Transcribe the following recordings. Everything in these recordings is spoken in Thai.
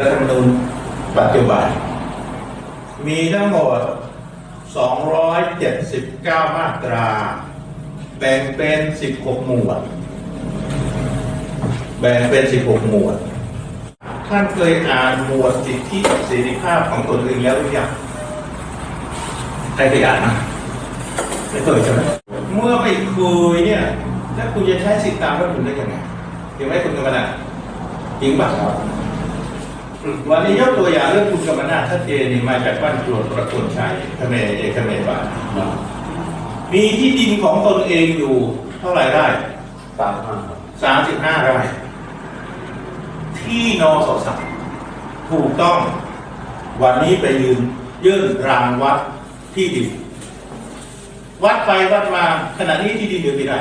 รัฐธรรมนูญปัจจุบัน มีทั้งหมด 279 มาตรา แบ่งเป็น 16 หมวด แบ่งเป็น 16 หมวด ท่านเคยอ่านหมวดสิทธิเสรีภาพของตนเองแล้วหรือยังใครเคยอ่านนะไม่เคยใช่ไหมเมื่อไม่เคยเนี่ยแล้วคุณจะใช้สิทธิตามรัฐธรรมนูญได้ยังไงเห็นไหมคุณกำมะนาดจริงป่ะครับ วันนี้ยกตัวอย่างเรื่องคุณกรรมนาถชัดเจนนี่มาจากบ้านกรวดประคนชัยเขมรเอกเขมรบานมีที่ดินของตนเองอยู่เท่าไหร่ไร่สามห้าครับสามสิบห้าไร่ที่นอสสามถูกต้อง วันนี้ไปยืนยื่นรางวัดที่ดิน วัดไปวัดมาขณะนี้ที่ดินอยู่กี่ไร่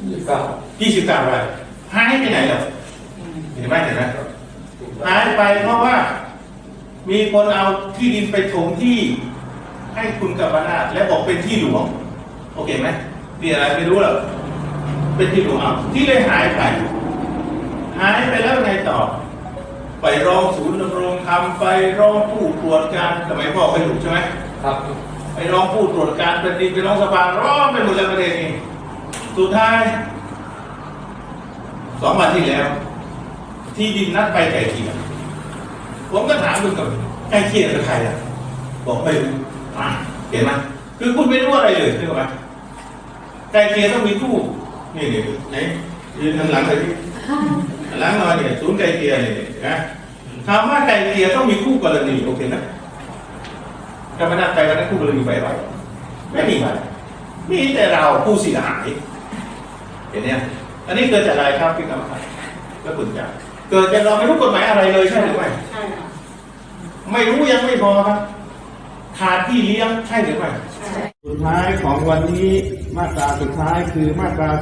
ยี่สิบเก้ายี่สิบเก้าไร่หายไปไหนแล้วเห็นไหมเห็นไหม หายไปเพราะว่า มีคนเอาที่ดินไปถมที่ให้คุณกัมปนาตและบอกเป็นที่หลวงโอเคไหมนี่อะไรไม่รู้หรอกเป็นที่หลวงเอาที่เลยหายไป หายไปแล้วไงต่อ ไปร้องศูนย์ดำรงธรรมไปร้องผู้ตรวจการสมัยพ่อไปอยู่ใช่ไหมครับไปร้องผู้ตรวจการแผ่นดินไปร้องสภาร้องไปหมดแล้วประเด็นนี้สุดท้ายสองวันที่แล้ว ที่ดินนัดไปไก่เกี่ยผมก็ถามคุณกับไก่เกี่ยกับใครอะบอกไม่รู้อะเห็นไหมคือคุณไม่รู้อะไรเลยใช่ไหมไก่เกี่ยต้องมีทูบนี่เนี่ไหนยืนข้างหลังเลยพี่หลังนอยเนี่ยศูนย์ไก่เกี่ยเนี่ยนะคำว่าไก่เกี่ยต้องมีคู่กรณีโอเคนะกรรมนาถไปวันนั้นคู่กรณีไปไปไม่มีไปมีแต่เราผู้เสียหายเห็นเนี่ยอันนี้เกิดจากอะไรครับพี่กรรมการก็คุณจาก เกิดจากเราไม่รู้กฎหมายอะไรเลยใช่หรือไม่ใช่ค่ะไม่รู้ยังไม่พอครับขาดที่เลี้ยงใช่หรือไม่ใช่สุดท้ายของวันนี้มาตราสุดท้ายคือมาตรา 43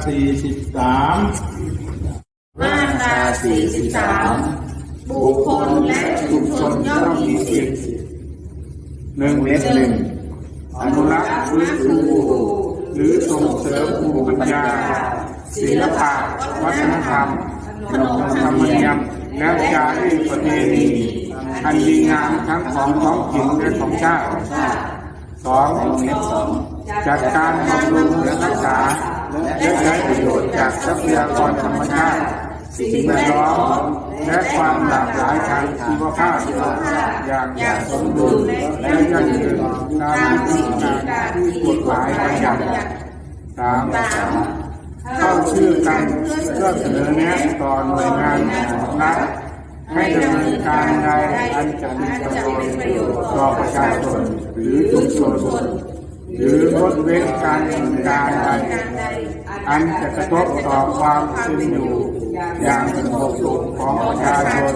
มาตรา 43 บุคคลและชุมชนย่อมมีสิทธิ์หนึ่งเล็กหนึ่งอนุรักษ์ฟื้นฟูหรือส่งเสริมภูมิปัญญาศิลปะวัฒนธรรมขนบ ธรรมเนียมและจารีตประเพณีอันดีงามทั้งของท้องถิ่นและของชาติสองจัดการบำรุงและรักษาและใช้ประโยชน์จากทรัพยากรธรรมชาติสิ่งแวดล้อมและความหลากหลายทางชีวภาพอย่างอย่างสมดุลและยั่งยืนตามวิธีการที่กฎหมายบัญญัติสาม เข้าชื่อกันเพื่อเสนอแนะต่อหน่วยงานของรัฐให้ดำเนินการใดอันจะเป็นประโยชน์ต่อประชาชนหรือชุมชนหรือลดเว้นการดำเนินการใดอันจะกระทบต่อความเป็นอยู่อย่างสงบสุขของประชาชน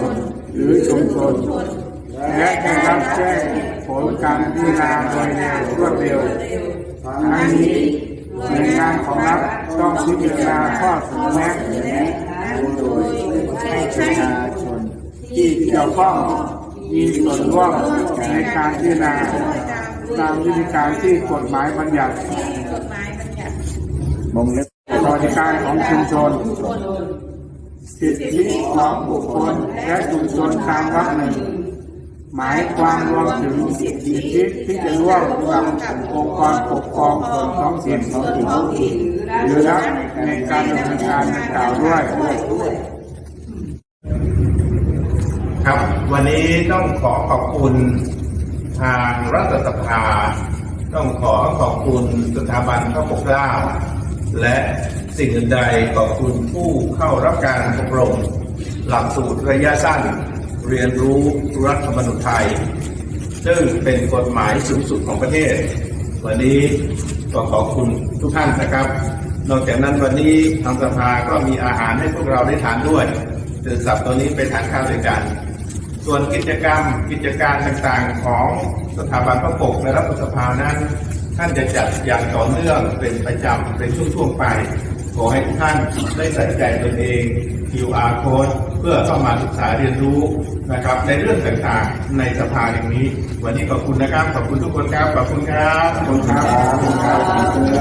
หรือชุมชนและได้รับแจ้งผลการพิจารณาโดยเร็วรวดเร็วทั้งนี้ หน่วยงานของรัฐต้องพิจารณาข้อเสนอแนะโดยให้ประชาชนที่เกี่ยวข้องมีส่วนร่วมในการพิจารณาตามวิธีการที่กฎหมายบัญญัติมายบัญญัติวงเล็บสวัสดิการของชุมชน สิทธิของบุคคลและชุมชนตามวรรคหนึ่ง หมายความรวมถึงสิทธิที่จะร่วมกับองค์กรปกครองส่วนท้องถิ่นท้องถิ่นหรือรัฐในการดำเนินการดังกล่าวด้วยครับ วันนี้ต้องขอขอบคุณทางรัฐสภา ต้องขอขอบคุณสถาบันพระปกเกล้า และสิ่งอื่นใดขอบคุณผู้เข้ารับการอบรมหลักสูตรระยะสั้น เรียนรู้รัฐธรรมนูญไทย ซึ่งเป็นกฎหมายสูงสุดของประเทศ วันนี้ก็ขอบคุณทุกท่านนะครับ นอกจากนั้นวันนี้ทางสภาก็มีอาหารให้พวกเราได้ทานด้วยตื่นสับตัวนี้ไปทานข้าวด้วยกัน ส่วนกิจกรรมกิจการต่างๆของสถาบันพระปกและรัฐสภานั้น ท่านจะจัดอย่างต่อเนื่องเป็นประจำเป็นช่วงๆไป ขอให้ทุกท่านได้ใส่ใจตนเอง QR code เพื่อเข้ามาศึกษาเรียนรู้นะครับ ในเรื่องต่างๆในสภาอย่างนี้ วันนี้ขอบคุณนะครับ ขอบคุณทุกคนครับ ขอบคุณครับ ขอบคุณครับ